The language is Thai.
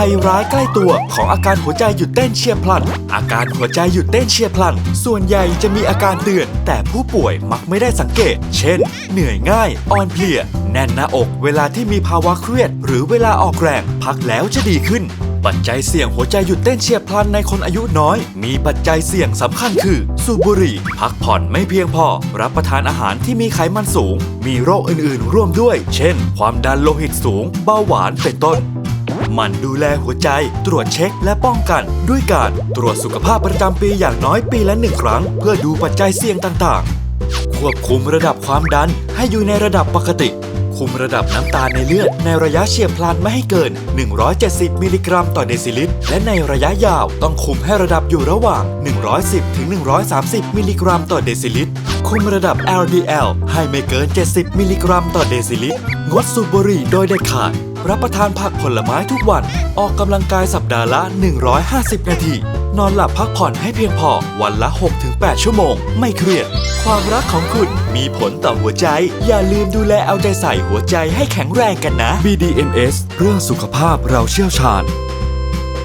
ภัยร้ายใกล้ตัวของอาการหัวใจหยุดเต้นเฉียบพลัน อาการหัวใจหยุดเต้นเฉียบพลัน ส่วนใหญ่จะมีอาการเตือน แต่ผู้ป่วยมักไม่ได้สังเกต เช่น เหนื่อยง่าย อ่อนเพลีย แน่นหน้าอก เวลาที่มีภาวะเครียด หรือเวลาออกแรง พักแล้วจะดีขึ้น ปัจจัยเสี่ยงหัวใจหยุดเต้นเฉียบพลันในคนอายุน้อย มีปัจจัยเสี่ยงสำคัญคือ สูบบุหรี่ พักผ่อนไม่เพียงพอ รับประทานอาหารที่มีไขมันสูง มีโรคอื่นๆ ร่วมด้วย เช่น ความดันโลหิตสูง เบาหวาน เป็นต้น หมันดูแลหัวใจ ตรวจเช็คและป้องกัน ด้วยการตรวจสุขภาพประจำปีอย่างน้อยปีละหนึ่งครั้ง เพื่อดูปัจจัยเสี่ยงต่างๆ ควบคุมระดับความดันให้อยู่ในระดับปกติ คุมระดับน้ำตาลในเลือด ในระยะเฉียบพลันไม่ให้เกิน 170 มิลลิกรัมต่อเดซิลิตร และในระยะยาวต้องคุมให้ระดับอยู่ระหว่าง 110ถึง130 มิลลิกรัมต่อเดซิลิตรคุมระดับ LDL ให้ไม่เกิน 70 มิลลิกรัมต่อเดซิลิตร งดสูบบุหรี่โดยเด็ดขาด รับประทานผักผลไม้ทุกวัน ออกกำลังกายสัปดาห์ละ 150 นาที นอนหลับพักผ่อนให้เพียงพอวันละ 6-8 ชั่วโมง ไม่เครียด ความรักของคุณมีผลต่อหัวใจ อย่าลืมดูแลเอาใจใส่หัวใจให้แข็งแรงกันนะ BDMS เรื่องสุขภาพเราเชี่ยวชาญ